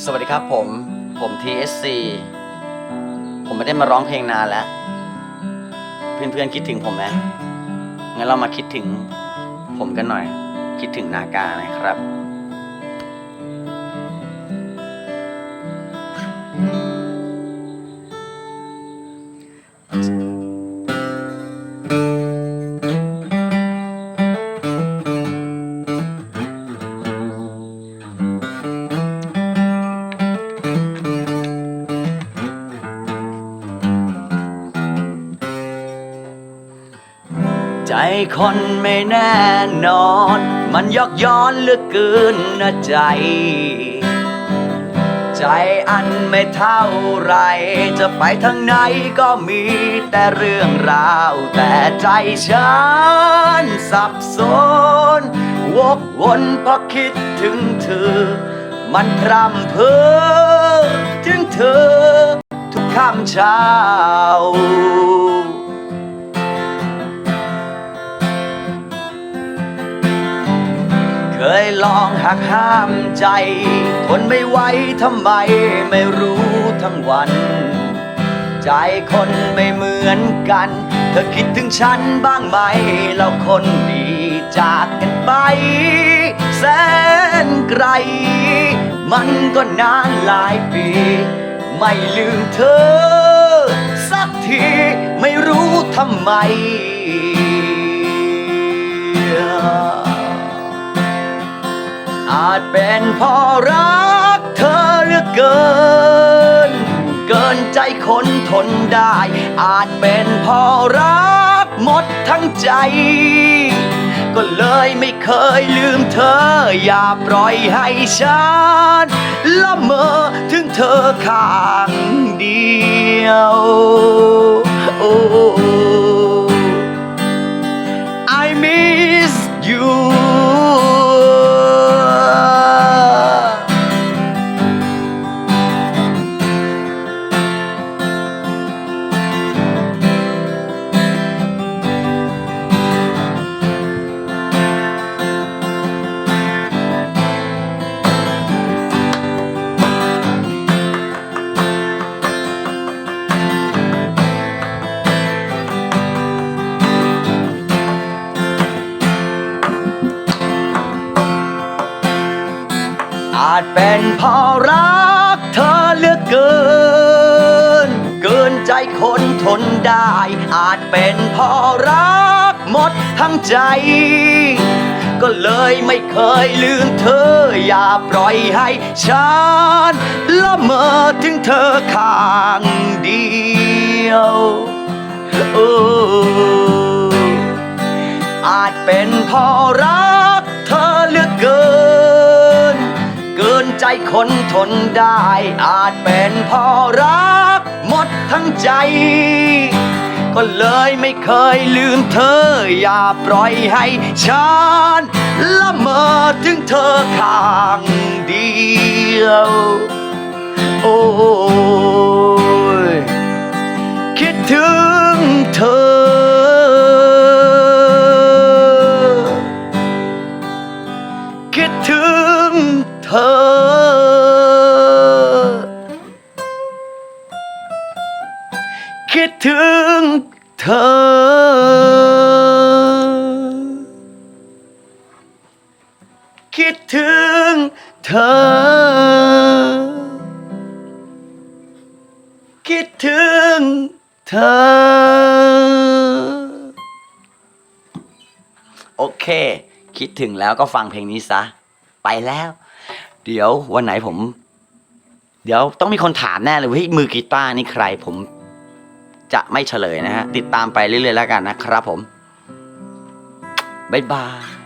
สวัสดีครับผม ผม TSC ผมไม่ได้มาร้องเพลงนานแล้ว เพื่อนๆคิดถึงผมไหมงั้นเรามาคิดถึงผมกันหน่อย คิดถึงนากาหนะครับ คนไม่แน่นอน มันยอกย้อนเหลือเกินนะใจ ใจอันไม่เท่าไร จะไปทางไหนก็มีแต่เรื่องราว แต่ใจฉันสับสน วกวนเพราะคิดถึงเธอ มันพร่ำเพ้อถึงเธอ ทุกค่ำเช้า ลองหักห้ามใจ ทนไม่ไหวทำไมไม่รู้ทั้งวัน ใจคนไม่เหมือนกัน เธอคิดถึงฉันบ้างไหม เราคนดีจากกันไป แสนไกล มันก็นานหลายปี ไม่ลืมเธอ สักทีไม่รู้ทำไม เป็นพราะรักเธอเหลือเกิน เกินใจคนทนได้ อาจเป็นพราะรักหมดทั้งใจ ก็เลยไม่เคยลืมเธอ อย่าปล่อยให้ฉันละเมอถึงเธอข้างเดียว อาจเป็นเพราะรักเธอเหลือเกิน เกินใจคนทนได้ อาจเป็นเพราะรักหมดทั้งใจ ก็เลยไม่เคยลืมเธอ อย่าปล่อยให้ฉันละเมอถึงเธอข้างเดียวโอ้อาจเป็นเพราะรัก คนทนได้อาจเป็นพ่อรัก หมดทั้งใจ ก็เลยไม่เคยลืมเธอ อย่าปล่อยให้ฉันละเมอถึงเธอข้างเดียว โอ้ ถึงเธอ คิดถึงเธอ คิดถึงเธอ โอเค คิดถึงแล้วก็ฟังเพลงนี้ซะ ไปแล้ว เดี๋ยววันไหนผม เดี๋ยวต้องมีคนถามแน่เลยว่ามือกีตาร์นี่ใครผม จะไม่เฉลยนะฮะ ติดตามไปเรื่อยๆแล้วกันนะครับผม บ๊ายบาย